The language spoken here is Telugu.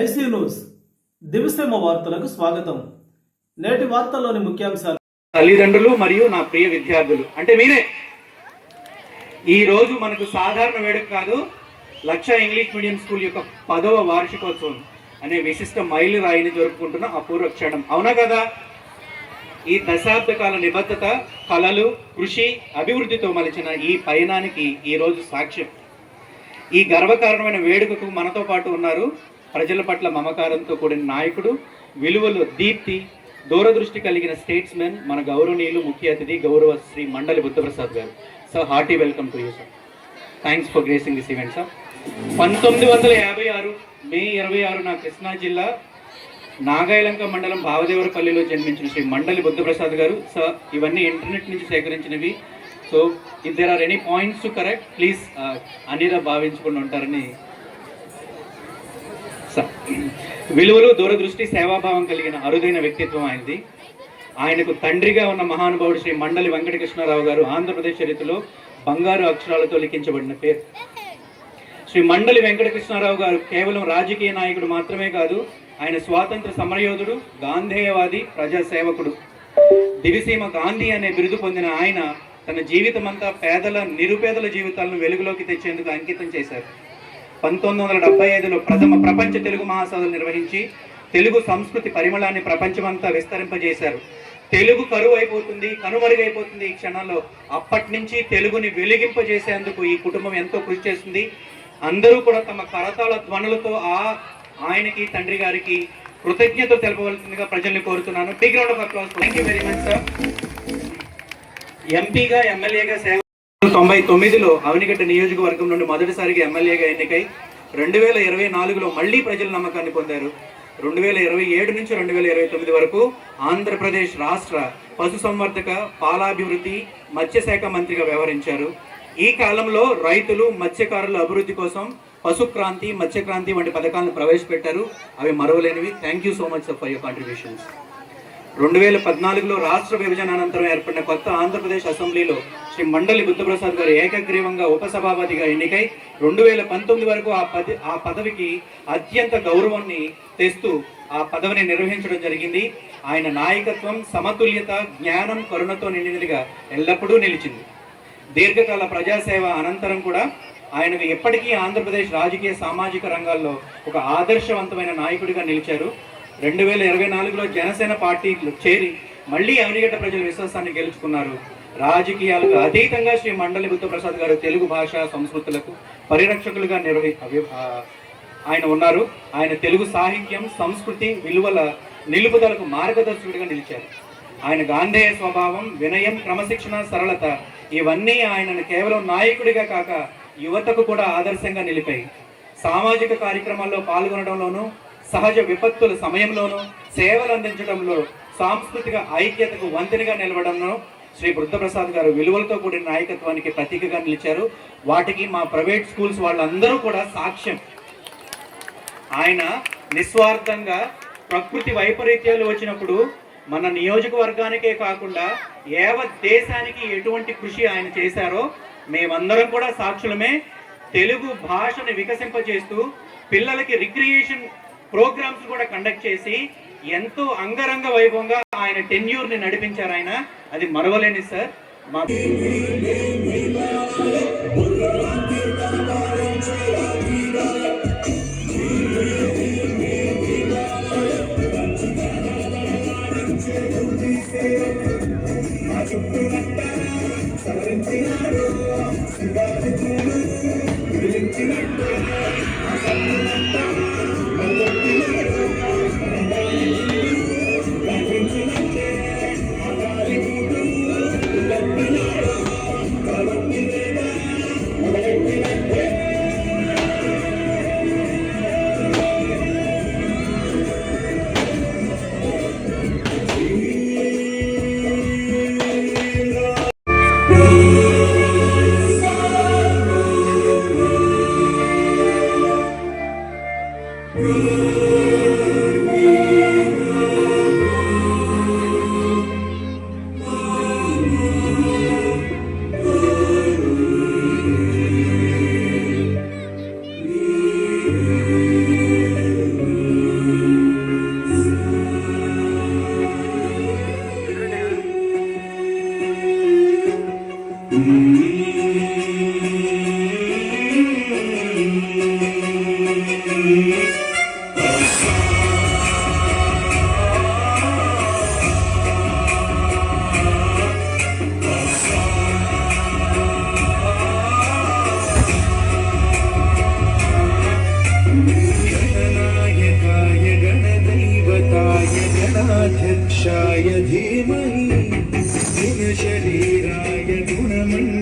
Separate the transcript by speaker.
Speaker 1: ఐసీ న్యూస్ దివిసేమ వార్తలకు స్వాగతం. నేటి వార్తల్లోని ముఖ్యాంశాలు.
Speaker 2: తల్లిదండ్రులు మరియు నా ప్రియ విద్యార్థులు. అంటే మీరే. ఈ రోజు మనకు సాధారణ వేడుక కాదు లక్ష ఇంగ్లీష్ మీడియం స్కూల్ యొక్క పదవ వార్షికోత్సవం అనే విశిష్ట మైలు రాయిని జరుపుకుంటున్న అపూర్వ క్షణం. అవునా కదా? ఈ దశాబ్దకాల నిబద్ధత కళలు కృషి అభివృద్ధితో మలిచిన ఈ పయనానికి ఈ రోజు సాక్ష్యం. ఈ గర్వకారణమైన వేడుకకు మనతో పాటు ఉన్నారు ప్రజల పట్ల మమకారంతో కూడిన నాయకుడు విలువలు దీప్తి దూరదృష్టి కలిగిన స్టేట్స్మెన్ మన గౌరవనీయులు ముఖ్య అతిథి గౌరవ శ్రీ మండలి బుద్ధప్రసాద్ గారు. Sir hearty welcome to you sir thanks for gracing this event sir పంతొమ్మిది వందల యాభై ఆరు మే ఇరవై ఆరున కృష్ణా జిల్లా నాగాయలంక మండలం భావదేవరపల్లిలో జన్మించిన శ్రీ మండలి బుద్ధప్రసాద్ గారు. సార్ ఇవన్నీ ఇంటర్నెట్ నుంచి సేకరించినవి. So if there are any points to correct please అనిగా భావించుకుని ఉంటారని విలువలు దూరదృష్టి సేవాభావం కలిగిన అరుదైన వ్యక్తిత్వం ఆయనది. ఆయనకు తండ్రిగా ఉన్న మహానుభావుడు శ్రీ మండలి వెంకటకృష్ణారావు గారు ఆంధ్రప్రదేశ్ చరిత్రలో బంగారు అక్షరాలతో లిఖించబడిన పేరు. శ్రీ మండలి వెంకటకృష్ణారావు గారు కేవలం రాజకీయ నాయకుడు మాత్రమే కాదు ఆయన స్వాతంత్ర సమరయోధుడు గాంధేయవాది ప్రజాసేవకుడు. దివిసీమ గాంధీ అనే బిరుదు పొందిన ఆయన తన జీవితమంతా పేదల నిరుపేదల జీవితాలను వెలుగులోకి తెచ్చేందుకు అంకితం చేశారు. పంతొమ్మిది వందల డెబ్బై ఐదులో ప్రథమ ప్రపంచ తెలుగు మహాసభలు నిర్వహించి తెలుగు సంస్కృతి పరిమళాన్ని ప్రపంచమంతా విస్తరింపజేశారు. తెలుగు కరువు అయిపోతుంది కనుమరుగైపోతుంది ఈ క్షణంలో. అప్పటి నుంచి తెలుగుని వెలిగింపజేసేందుకు ఈ కుటుంబం ఎంతో కృషి చేస్తుంది. అందరూ కూడా తమ కరతాళ ధ్వనులతో ఆ ఆయనకి తండ్రి గారికి కృతజ్ఞత తెలపవలసిందిగా ప్రజల్ని కోరుతున్నాను. Big round of applause thank you very much sir ఎంపీగా ఎమ్మెల్యేగా సేవ తొంభై తొమ్మిదిలో అవనిగడ్డ నియోజకవర్గం నుండి మొదటిసారిగా ఎమ్మెల్యేగా ఎన్నికై రెండు వేల ఇరవై నాలుగులో మళ్ళీ ప్రజల నమ్మకాన్ని పొందారు. రెండు వేల ఇరవై ఏడు నుంచి రెండు వేల ఇరవై తొమ్మిది వరకు ఆంధ్రప్రదేశ్ రాష్ట్ర పశుసంవర్ధక పాలాభివృద్ధి మత్స్యశాఖ మంత్రిగా వ్యవహరించారు. ఈ కాలంలో రైతులు మత్స్యకారుల అభివృద్ధి కోసం పశుక్రాంతి మత్స్యక్రాంతి వంటి పథకాలను ప్రవేశపెట్టారు. అవి మరవలేనివి. Thank you so much for your contributions రెండు వేల పద్నాలుగులో రాష్ట్ర విభజన అనంతరం ఏర్పడిన కొత్త ఆంధ్రప్రదేశ్ అసెంబ్లీలో శ్రీ మండలి బుద్ధప్రసాద్ గారు ఏకగ్రీవంగా ఉపసభాపతిగా ఎన్నికై రెండు వేల పంతొమ్మిది వరకు ఆ పది ఆ పదవికి అత్యంత గౌరవాన్ని తెస్తూ ఆ పదవిని నిర్వహించడం జరిగింది. ఆయన నాయకత్వం సమతుల్యత జ్ఞానం కరుణతో నిండినదిగా ఎల్లప్పుడూ నిలిచింది. దీర్ఘకాల ప్రజాసేవ అనంతరం కూడా ఆయనకు ఎప్పటికీ ఆంధ్రప్రదేశ్ రాజకీయ సామాజిక రంగాల్లో ఒక ఆదర్శవంతమైన నాయకుడిగా నిలిచారు. రెండు వేల ఇరవై నాలుగులో జనసేన పార్టీలో చేరి మళ్ళీ అవనిగడ్డ ప్రజల విశ్వాసాన్ని గెలుచుకున్నారు. రాజకీయాలకు అతీతంగా శ్రీ మండలి బుద్ధప్రసాద్ గారు తెలుగు భాష సంస్కృతులకు పరిరక్షకులుగా నిర్వహి అవి- ఆయన ఉన్నారు. ఆయన తెలుగు సాహిత్యం సంస్కృతి విలువల నిలుపుదలకు మార్గదర్శకుడిగా నిలిచారు. ఆయన గాంధేయ స్వభావం వినయం క్రమశిక్షణ సరళత ఇవన్నీ ఆయనను కేవలం నాయకుడిగా కాక యువతకు కూడా ఆదర్శంగా నిలిపాయి. సామాజిక కార్యక్రమాల్లో పాల్గొనడంలోనూ సహజ విపత్తుల సమయంలోనూ సేవలు అందించడంలో సాంస్కృతిక ఐక్యతకు వంతెనగా నిలవడంలో శ్రీ బృందప్రసాద్ గారు విలువలతో కూడిన నాయకత్వానికి ప్రతీకగా నిలిచారు. వాటికి మా ప్రైవేట్ స్కూల్స్ వాళ్ళందరూ కూడా సాక్ష్యం. ఆయన నిస్వార్థంగా ప్రకృతి వైపరీత్యాలు వచ్చినప్పుడు మన నియోజకవర్గానికే కాకుండా యావత్ దేశానికి ఎటువంటి కృషి ఆయన చేశారో మేమందరం కూడా సాక్షులమే. తెలుగు భాషను వికసింపజేస్తూ పిల్లలకి రిక్రియేషన్ ప్రోగ్రామ్స్ కూడా కండక్ట్ చేసి ఎంతో అంగరంగ వైభవంగా ఆయన టెన్యూర్ని నడిపించారు ఆయన. అది మరవలేని సార్. Amém. गणनायकाय गणदैवताय गणाध्यक्षाय धीमहि गुणशरीराय गुणमण्ड